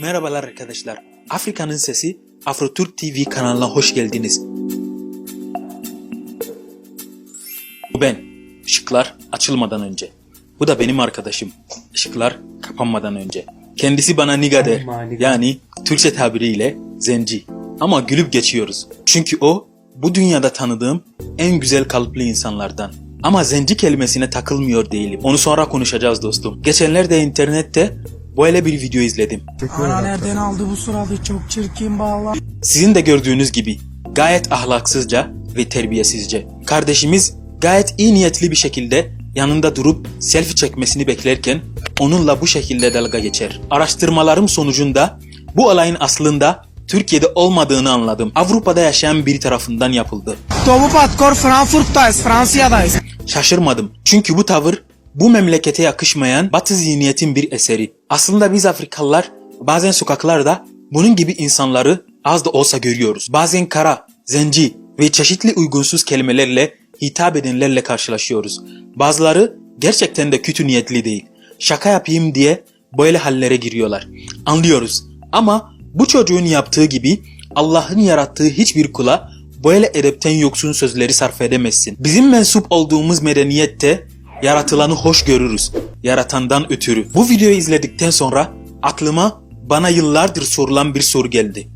Merhabalar arkadaşlar. Afrika'nın Sesi Afrotürk TV kanalına hoş geldiniz. Bu ben. Işıklar açılmadan önce. Bu da benim arkadaşım. Işıklar kapanmadan önce. Kendisi bana niga der. Yani Türkçe tabiriyle zenci. Ama gülüp geçiyoruz. Çünkü o bu dünyada tanıdığım en güzel kalpli insanlardan. Ama zenci kelimesine takılmıyor değilim. Onu sonra konuşacağız dostum. Geçenlerde internette böyle bir video izledim. Ana nereden aldı bu suratı çok çirkin bağla. Sizin de gördüğünüz gibi gayet ahlaksızca ve terbiyesizce. Kardeşimiz gayet iyi niyetli bir şekilde yanında durup selfie çekmesini beklerken onunla bu şekilde dalga geçer. Araştırmalarım sonucunda bu olayın aslında Türkiye'de olmadığını anladım. Avrupa'da yaşayan biri tarafından yapıldı. Topu Patkor Frankfurt'tayız, Fransa'dayız. Şaşırmadım. Çünkü bu tavır bu memlekete yakışmayan batı zihniyetin bir eseri. Aslında biz Afrikalılar bazen sokaklarda bunun gibi insanları az da olsa görüyoruz. Bazen kara, zenci ve çeşitli uygunsuz kelimelerle hitap edenlerle karşılaşıyoruz. Bazıları gerçekten de kötü niyetli değil. Şaka yapayım diye böyle hallere giriyorlar. Anlıyoruz. Ama bu çocuğun yaptığı gibi Allah'ın yarattığı hiçbir kula böyle edepten yoksun sözleri sarf edemezsin. Bizim mensup olduğumuz medeniyette yaratılanı hoş görürüz. Yaratandan ötürü. Bu videoyu izledikten sonra aklıma bana yıllardır sorulan bir soru geldi.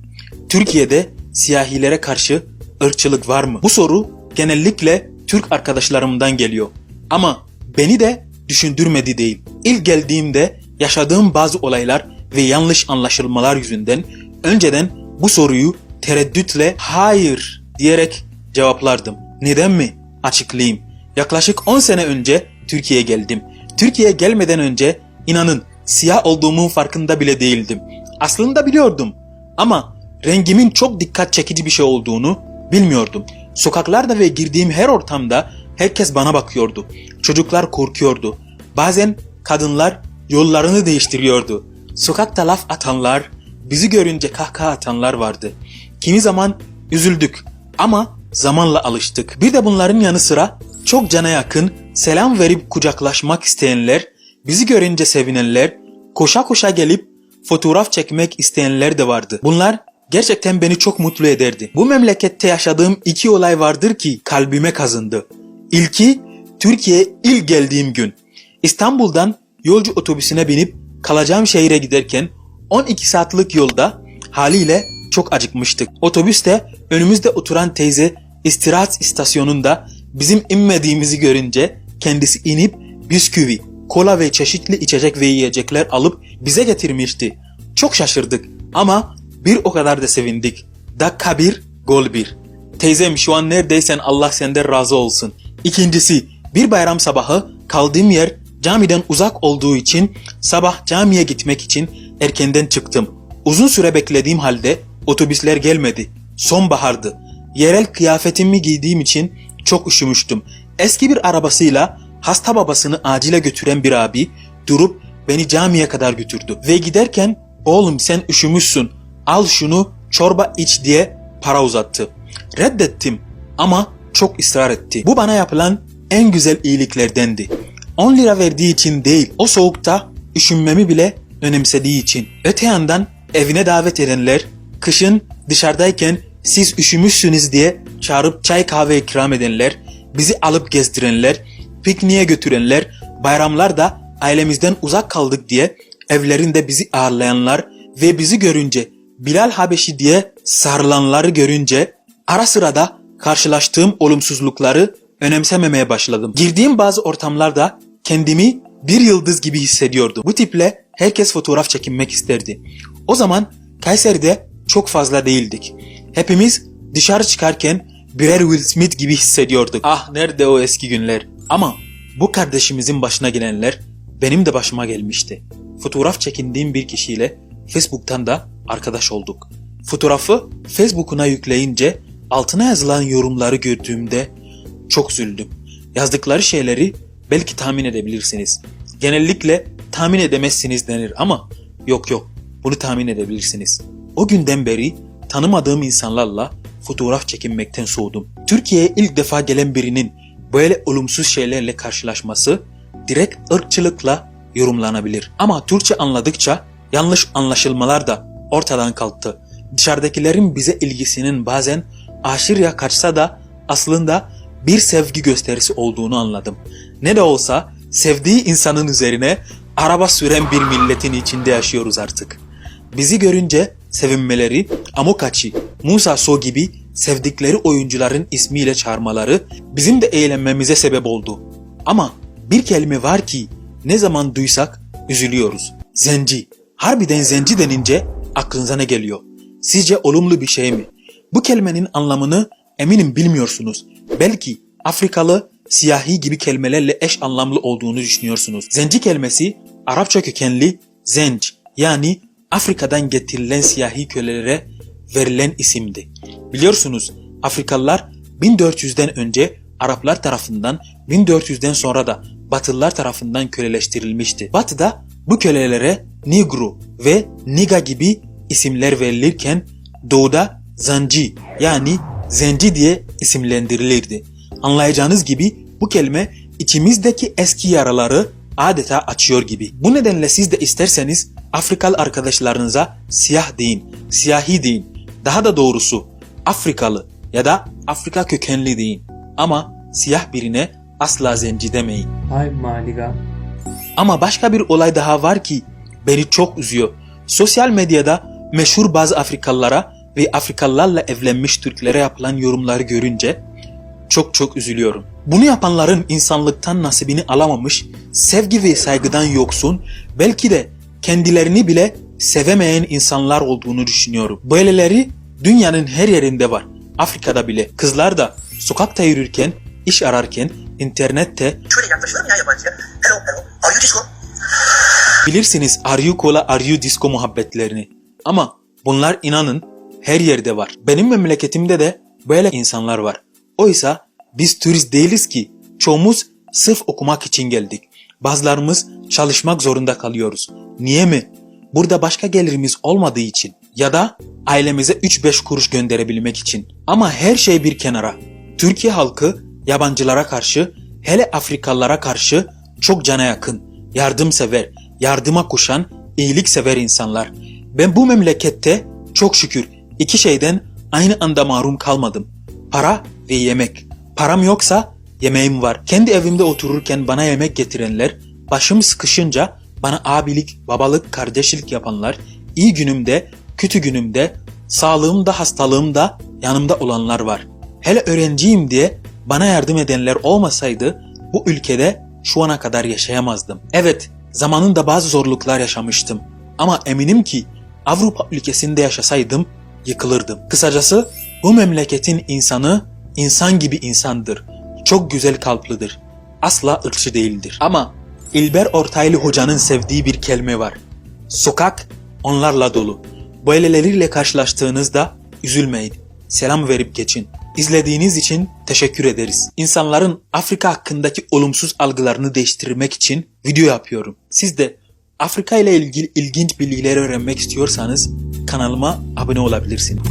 Türkiye'de siyahilere karşı ırkçılık var mı? Bu soru genellikle Türk arkadaşlarımdan geliyor. Ama beni de düşündürmedi değil. İlk geldiğimde yaşadığım bazı olaylar ve yanlış anlaşılmalar yüzünden önceden bu soruyu tereddütle hayır diyerek cevaplardım. Neden mi? Açıklayayım. Yaklaşık 10 sene önce Türkiye'ye geldim. Türkiye'ye gelmeden önce inanın siyah olduğumun farkında bile değildim. Aslında biliyordum ama rengimin çok dikkat çekici bir şey olduğunu bilmiyordum. Sokaklarda ve girdiğim her ortamda herkes bana bakıyordu. Çocuklar korkuyordu. Bazen kadınlar yollarını değiştiriyordu. Sokakta laf atanlar, bizi görünce kahkaha atanlar vardı. Kimi zaman üzüldük ama zamanla alıştık. Bir de bunların yanı sıra çok cana yakın selam verip kucaklaşmak isteyenler, bizi görünce sevinenler, koşa koşa gelip fotoğraf çekmek isteyenler de vardı. Bunlar gerçekten beni çok mutlu ederdi. Bu memlekette yaşadığım iki olay vardır ki kalbime kazındı. İlki Türkiye'ye ilk geldiğim gün. İstanbul'dan yolcu otobüsüne binip kalacağım şehire giderken 12 saatlik yolda haliyle çok acıkmıştık. Otobüste önümüzde oturan teyze istirahat istasyonunda bizim inmediğimizi görünce kendisi inip bisküvi, kola ve çeşitli içecek ve yiyecekler alıp bize getirmişti. Çok şaşırdık ama bir o kadar da sevindik. Dakika bir, gol bir. Teyzem şu an neredeysen Allah senden razı olsun. İkincisi bir bayram sabahı kaldığım yer camiden uzak olduğu için sabah camiye gitmek için erkenden çıktım. Uzun süre beklediğim halde otobüsler gelmedi. Sonbahardı. Yerel kıyafetimi giydiğim için çok üşümüştüm. Eski bir arabasıyla hasta babasını acile götüren bir abi durup beni camiye kadar götürdü. Ve giderken oğlum sen üşümüşsün al şunu çorba iç diye para uzattı. Reddettim ama çok ısrar etti. Bu bana yapılan en güzel iyiliklerdendi. 10 lira verdiği için değil, o soğukta üşünmemi bile önemsediği için. Öte yandan evine davet edenler, kışın dışarıdayken siz üşümüşsünüz diye çağırıp çay kahve ikram edenler, bizi alıp gezdirenler, pikniğe götürenler, bayramlarda ailemizden uzak kaldık diye evlerinde bizi ağırlayanlar ve bizi görünce Bilal Habeşi diye sarılanları görünce ara sırada karşılaştığım olumsuzlukları önemsememeye başladım. Girdiğim bazı ortamlarda kendimi bir yıldız gibi hissediyordum. Bu tiple herkes fotoğraf çekinmek isterdi. O zaman Kayseri'de çok fazla değildik. Hepimiz dışarı çıkarken birer Will Smith gibi hissediyorduk. Ah nerede o eski günler. Ama bu kardeşimizin başına gelenler benim de başıma gelmişti. Fotoğraf çekindiğim bir kişiyle Facebook'tan da arkadaş olduk. Fotoğrafı Facebook'una yükleyince altına yazılan yorumları gördüğümde çok üzüldüm. Yazdıkları şeyleri belki tahmin edebilirsiniz. Genellikle tahmin edemezsiniz denir ama yok yok bunu tahmin edebilirsiniz. O günden beri tanımadığım insanlarla fotoğraf çekinmekten soğudum. Türkiye'ye ilk defa gelen birinin böyle olumsuz şeylerle karşılaşması direkt ırkçılıkla yorumlanabilir. Ama Türkçe anladıkça Yanlış anlaşılmalar da ortadan kalktı. Dışarıdakilerin bize ilgisinin bazen aşırıya kaçsa da aslında bir sevgi gösterisi olduğunu anladım. Ne de olsa sevdiği insanın üzerine araba süren bir milletin içinde yaşıyoruz artık. Bizi görünce sevinmeleri, Amokachi, Musa So gibi sevdikleri oyuncuların ismiyle çağırmaları bizim de eğlenmemize sebep oldu. Ama bir kelime var ki ne zaman duysak üzülüyoruz. Zenci. Harbiden zenci denince aklınıza ne geliyor? Sizce olumlu bir şey mi? Bu kelimenin anlamını eminim bilmiyorsunuz. Belki Afrikalı, siyahi gibi kelimelerle eş anlamlı olduğunu düşünüyorsunuz. Zenci kelimesi Arapça kökenli zenc yani Afrika'dan getirilen siyahi kölelere verilen isimdi. Biliyorsunuz Afrikalılar 1400'den önce Araplar tarafından 1400'den sonra da Batılılar tarafından köleleştirilmişti. Batı'da bu kölelere Negro ve Niga gibi isimler verilirken Doğu'da Zanci yani Zenci diye isimlendirilirdi. Anlayacağınız gibi bu kelime içimizdeki eski yaraları adeta açıyor gibi. Bu nedenle siz de isterseniz Afrikalı arkadaşlarınıza siyah deyin, siyahi deyin. Daha da doğrusu Afrikalı ya da Afrika kökenli deyin. Ama siyah birine asla zenci demeyin. Hi, Maliga. Ama başka bir olay daha var ki beni çok üzüyor. Sosyal medyada meşhur bazı Afrikalılara ve Afrikalılarla evlenmiş Türklere yapılan yorumları görünce çok çok üzülüyorum. Bunu yapanların insanlıktan nasibini alamamış, sevgi ve saygıdan yoksun, belki de kendilerini bile sevemeyen insanlar olduğunu düşünüyorum. Böyleleri dünyanın her yerinde var. Afrika'da bile. Kızlar da sokakta yürürken, iş ararken, internette şöyle yaklaşırım ya yabancıya. Hello hello. Are you disco? Bilirsiniz Are You Cola Are You Disco muhabbetlerini. Ama bunlar inanın her yerde var. Benim memleketimde de böyle insanlar var. Oysa biz turist değiliz ki. Çoğumuz sırf okumak için geldik. Bazılarımız çalışmak zorunda kalıyoruz. Niye mi? Burada başka gelirimiz olmadığı için ya da ailemize 3-5 kuruş gönderebilmek için. Ama her şey bir kenara. Türkiye halkı yabancılara karşı, hele Afrikalılara karşı çok cana yakın, yardımsever, yardıma koşan, iyiliksever insanlar. Ben bu memlekette çok şükür iki şeyden aynı anda mahrum kalmadım. Para ve yemek. Param yoksa yemeğim var. Kendi evimde otururken bana yemek getirenler, başım sıkışınca bana abilik, babalık, kardeşlik yapanlar, iyi günümde, kötü günümde, sağlığımda, hastalığımda yanımda olanlar var. Hele öğrenciyim diye bana yardım edenler olmasaydı bu ülkede şu ana kadar yaşayamazdım. Evet, zamanında bazı zorluklar yaşamıştım. Ama eminim ki Avrupa ülkesinde yaşasaydım yıkılırdım. Kısacası bu memleketin insanı insan gibi insandır. Çok güzel kalplidir. Asla ırkçı değildir. Ama İlber Ortaylı hocanın sevdiği bir kelime var. Sokak onlarla dolu. Böyleleriyle karşılaştığınızda üzülmeyin. Selam verip geçin. İzlediğiniz için teşekkür ederiz. İnsanların Afrika hakkındaki olumsuz algılarını değiştirmek için video yapıyorum. Siz de Afrika ile ilgili ilginç bilgileri öğrenmek istiyorsanız kanalıma abone olabilirsiniz.